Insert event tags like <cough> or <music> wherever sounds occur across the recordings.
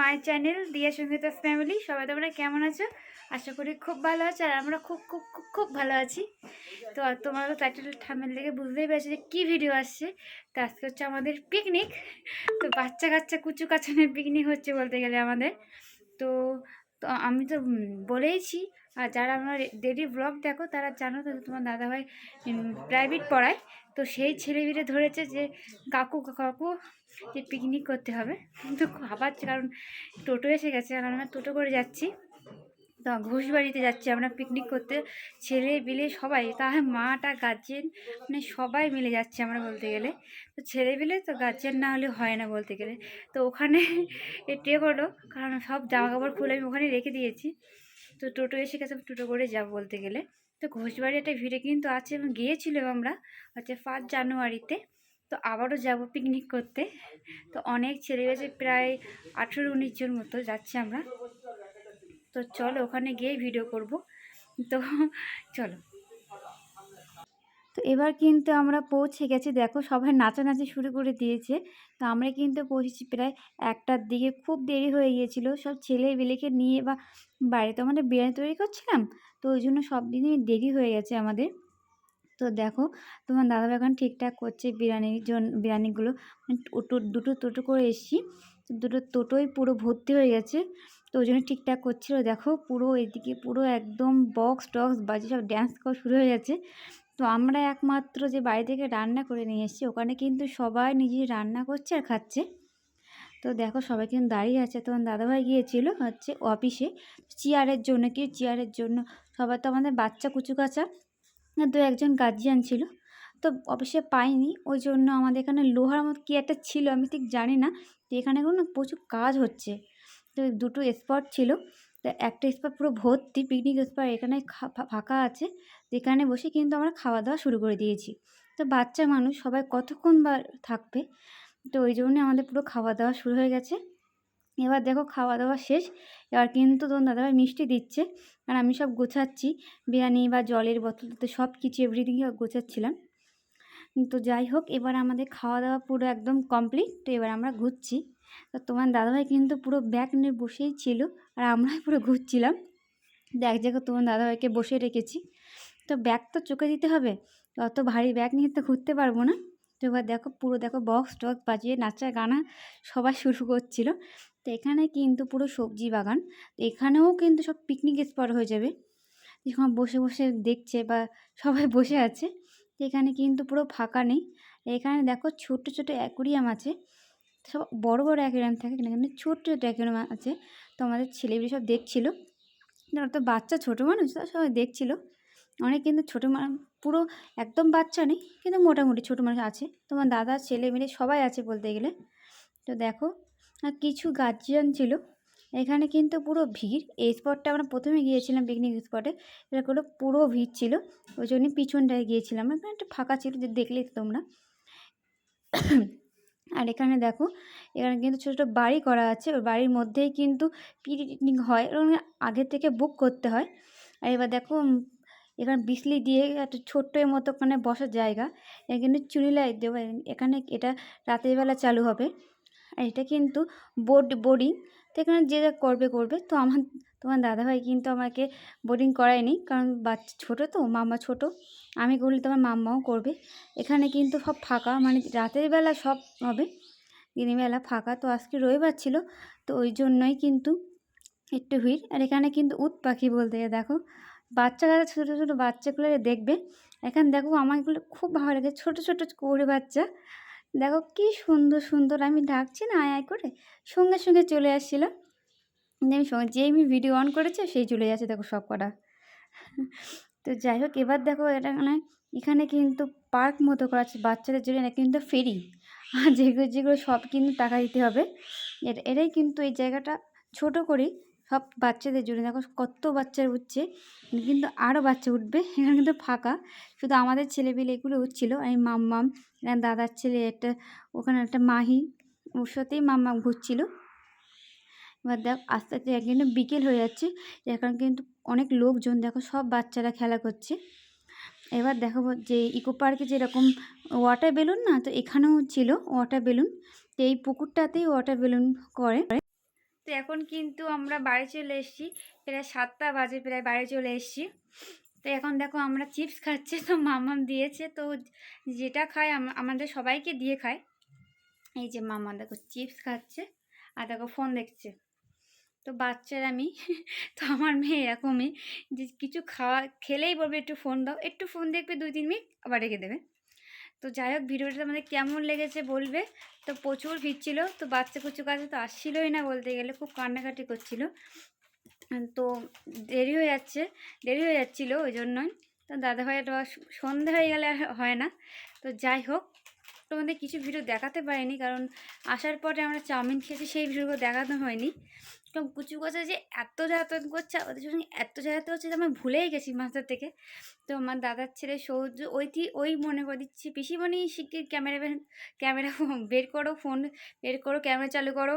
মাই channel দিয়া Sangeeta family সবাই তোমরা কেমন আছো? আশা করি খুব ভালো আছো আর আমরা খুব খুব খুব খুব ভালো আছি। তো তোমরা তো টাইটেল থামেল দেখে বুঝতেই পেরেছ যে কী ভিডিও আসছে। তো আজকে হচ্ছে আমাদের পিকনিক তো বাচ্চা কাচ্চা, কুচু কাচানের পিকনিক হচ্ছে বলতে গেলে আমাদের। তো তো আমি তো বলেইছি আর যারা আমার ডেলি ব্লগ দেখো, তারা জানো তো তোমার দাদাভাই প্রাইভেট পড়ায়। তো সেই ছেলে ছেলেমেয়েরা ধরেছে যে, কাকু কাকু, যে পিকনিক করতে হবে। তো ভাবাচ্ছে কারণ টোটো এসে গেছে কারণ আমরা টোটো করে যাচ্ছি। তো ঘোষবাড়িতে যাচ্ছি আমরা পিকনিক করতে। ছেলে, বিলে সবাই তাহলে মাটা গার্জেন মানে সবাই মিলে যাচ্ছে আমরা বলতে গেলে। তো ছেলে, বিলে তো গার্জেন না হলে হয় না বলতে গেলে। তো ওখানে <laughs> এটে হলো, কারণ সব জামা কাপড় খুলে আমি ওখানে রেখে দিয়েছি। তো টোটো এসে গেছে টোটো করে যাব বলতে গেলে। তো ঘোষবাড়ি একটা ভিড়ে কিন্তু আছে এবং গিয়েছিলাম আমরা হচ্ছে ফার্স্ট জানুয়ারিতে। তো আবারও যাব পিকনিক করতে। তো অনেক ছেলে গেছে, প্রায় আঠেরো উনিশ জন মতো যাচ্ছি আমরা। তো চলো ওখানে গিয়ে ভিডিও করব। তো চলো। তো এবার কিন্তু আমরা পৌঁছে গেছি। দেখো সবাই নাচানাচি শুরু করে দিয়েছে। তো আমরা কিন্তু পৌঁছেছি প্রায় একটার দিকে। খুব দেরি হয়ে গিয়েছিল। সব ছেলে বেলেকে নিয়ে বা বাড়িতে আমাদের বিরিয়ানি তৈরি করছিলাম। তো ওই জন্য সব দিনই দেরি হয়ে গেছে আমাদের। তো দেখো তোমার দাদা এখন ঠিকঠাক করছে বিরিয়ানির জন্য বিরিয়ানিগুলো। মানে দুটো টোটো করে এসেছি। দুটো টোটোই পুরো ভর্তি হয়ে গেছে। তো ওই জন্য ঠিকঠাক করছিল। দেখো পুরো এদিকে পুরো একদম বক্স টক্স বাজে সব ড্যান্স করা শুরু হয়ে গেছে। তো আমরা একমাত্র যে বাড়ি থেকে রান্না করে নিয়ে এসেছি, ওখানে কিন্তু সবাই নিজে রান্না করছে আর খাচ্ছে। তো দেখো সবাই কিন্তু দাঁড়িয়ে আছে। তখন দাদাভাই গিয়েছিল হচ্ছে অফিসে চেয়ারের জন্য কি? চেয়ারের জন্য সবাই তো আমাদের বাচ্চা কুচু কাচা। দু একজন গার্জিয়ান ছিল। তো অফিসে পাইনি। ওই জন্য আমাদের এখানে লোহার মতো কী একটা ছিল আমি ঠিক জানি না। তো এখানে কোনো প্রচুর কাজ হচ্ছে। তো দুটো স্পট ছিল। তো একটা স্পট পুরো ভর্তি পিকনিক স্পট এখানে ফাঁকা আছে। যেখানে বসে কিন্তু আমরা খাওয়া দাওয়া শুরু করে দিয়েছি। তো বাচ্চা মানুষ সবাই কতক্ষণ বা থাকবে? তো ওই জন্যে আমাদের পুরো খাওয়া দাওয়া শুরু হয়ে গেছে। এবার দেখো খাওয়া দাওয়া শেষ। এবার কিন্তু তোমার দাদাভাই মিষ্টি দিচ্ছে। আর আমি সব গোছাচ্ছি। বিরিয়ানি বা জলের বোতল তো সব কিছু এভরিথিং গোছাচ্ছিলাম। তো যাই হোক, এবার আমাদের খাওয়া দাওয়া পুরো একদম কমপ্লিট তো এবার আমরা ঘুরছি। তো তোমার দাদাভাই কিন্তু পুরো ব্যাগ নিয়ে বসেই ছিল আর আমরাই পুরো ঘুরছিলাম। তো এক জায়গায় তোমার দাদাভাইকে বসে রেখেছি। তো ব্যাগ তো চোখে দিতে হবে, অত ভারী ব্যাগ নিয়ে তো ঘুরতে পারব না। তো এবার দেখো, পুরো দেখো বক্স টক্স বাজিয়ে নাচা গানা সবাই শুরু করছিল। তো এখানে কিন্তু পুরো সবজি বাগান, তো এখানেও কিন্তু সব পিকনিক স্পট হয়ে যাবে। যখন বসে বসে দেখছে বা সবাই বসে আছে। এখানে কিন্তু পুরো ফাঁকা নেই। এখানে দেখো ছোট ছোট অ্যাকুরিয়াম আছে। সব বড় বড় অ্যাকুরিয়াম থাকে, কিন্তু ছোট ছোট অ্যাকুরিয়াম আছে। তো আমাদের ছেলেগুলি সব দেখছিল। ওরা তো বাচ্চা, ছোটো মানুষ তারা সবাই দেখছিল। অনেক কিন্তু ছোটো পুরো একদম বাচ্চা নেই, কিন্তু মোটামুটি ছোটো মানুষ আছে। তোমার দাদা, ছেলে মেয়ে সবাই আছে বলতে গেলে। তো দেখো, আর কিছু গার্জিয়ান ছিল। এখানে কিন্তু পুরো ভিড়। এই স্পটটা আমরা প্রথমে গিয়েছিলাম পিকনিক স্পটে এটা করে পুরো ভিড় ছিল। ওই জন্যই পিছনটায় গিয়েছিলাম। একটা ফাঁকা ছিল, যে দেখলে তোমরা। আর এখানে দেখো, এখানে কিন্তু ছোটো ছোটো বাড়ি করা আছে। ওই বাড়ির মধ্যেই কিন্তু পিকনিক হয় এবং আগে থেকে বুক করতে হয়। আর এবার দেখো এখানে বিসলি দিয়ে একটা ছোট্ট মতো ওখানে বসার জায়গা। এখানে চুনি লাইট দেবো এখানে এটা রাতের বেলা চালু হবে। আর এটা কিন্তু বোর্ড বোর্ডিং তো এখানে যে যা করবে করবে। তো আমার, তোমার দাদাভাই কিন্তু আমাকে বোর্ডিং করায়নি, কারণ বাচ্চা ছোটো তো, মামা ছোট। আমি করলে তোমার মাম্মাও করবে। এখানে কিন্তু সব ফাঁকা মানে রাতের বেলা সব হবে, দিনের বেলা ফাঁকা। তো আজকে রবিবার ছিল, তো ওই জন্যই কিন্তু একটু ভিড়। আর এখানে কিন্তু উট পাখি বলতে দেখো বাচ্চারা ছোটো ছোটো বাচ্চাগুলো দেখবে। এখানে দেখো, আমার এগুলো খুব ভালো লাগে, ছোটো ছোটো করে বাচ্চা। দেখো কি সুন্দর সুন্দর। আমি ডাকছি না, আয় আয় করে। সঙ্গে সঙ্গে চলে আসছিল। আমি সঙ্গে যেই আমি ভিডিও অন করেছে, সেই চলে যাচ্ছে দেখো সব কটা তো যাই হোক, এবার দেখো এটা মানে এখানে কিন্তু পার্ক মতো করা আছে। বাচ্চাদের জন্য এটা কিন্তু ফেরি আর যেগুলো যেগুলো সব কিন্তু টাকা দিতে হবে। এটা এটাই কিন্তু এই জায়গাটা ছোট করে সব বাচ্চাদের জন্য। দেখো কত বাচ্চা উঠছে, কিন্তু আরও বাচ্চা উঠবে, এখানে কিন্তু ফাঁকা। শুধু আমাদের ছেলেপিলে এগুলো উঠছিল আমি মাম্মাম এখানে দাদার ছেলে, একটা, ওখানে একটা মাহি, ওর সাথেই মাম্মাম ঘুরছিল। এবার দেখ, আস্তে আস্তে কিন্তু বিকেল হয়ে যাচ্ছে, এখন কিন্তু অনেক লোকজন, দেখো সব বাচ্চারা খেলা করছে। এবার দেখো যে ইকো পার্কে যেরকম ওয়াটার বেলুন না, তো এখানেও ছিল ওয়াটার বেলুন। তো এই পুকুরটাতেই ওয়াটার বেলুন করে। তো এখন কিন্তু আমরা বাড়ি চলে এসেছি। প্রায় সাতটা বাজে, প্রায় বাড়ি চলে এসেছি। তো এখন দেখো আমরা চিপস খাচ্ছি, তো মামাম দিয়েছে। তো যেটা খায় আমাদের সবাইকে দিয়ে খায়। এই যে মামা দেখো চিপস খাচ্ছে আর দেখো ফোন দেখছে। তো বাচ্চার আমি, তো আমার মেয়ে এরকমই যে কিছু খাওয়া, খেলেই বলবে একটু ফোন দাও। একটু ফোন দেখবে দুই তিন মিনিট, আবার রেখে দেবে। তো যাই হোক, ভিডিওটা আমাদের কেমন লেগেছে বলবে? তো প্রচুর ভিড় ছিল, তো বাচ্চা কুচু কাছে তো আসছিলই না বলতে গেলে, খুব কান্নাকাটি করছিল। তো দেরি হয়ে যাচ্ছে, দেরি হয়ে যাচ্ছিল ওই জন্যই। তো দাদাভাই সন্ধে হয়ে গেলে আর হয় না। তো যাই হোক তোমাদের কিছু ভিডিও দেখাতে পারিনি, কারণ আসার পরে আমরা চাউমিন খেয়েছি, সেই ভিডিওগুলো দেখানো হয়নি। তো কুচু কাছে যে এত যাতায়াত করছে ওদের সঙ্গে এত যাতায়াত হচ্ছে আমি ভুলেই গেছি মাস্টার থেকে। তো আমার দাদার ছেলে সৌর্য ওইটি ওই মনে করে দিচ্ছি পিসিমণি শিগগির ক্যামেরা ক্যামেরা <laughs> বের করো ফোন বের করো, ক্যামেরা চালু করো।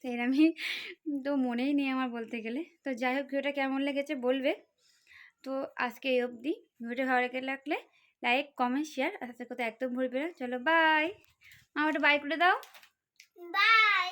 তো এরমই তো মনেই নেই আমার বলতে গেলে। তো যাই হোক, ভিডিওটা কেমন লেগেছে বলবে। তো আজকে এই অবধি। ভিডিওটা ভালো লেগে লাগলে লাইক কমেন্ট শেয়ার সাথে কথা একদম ভুলবে না। চলো বাই আমার বাই করে দাও। বাই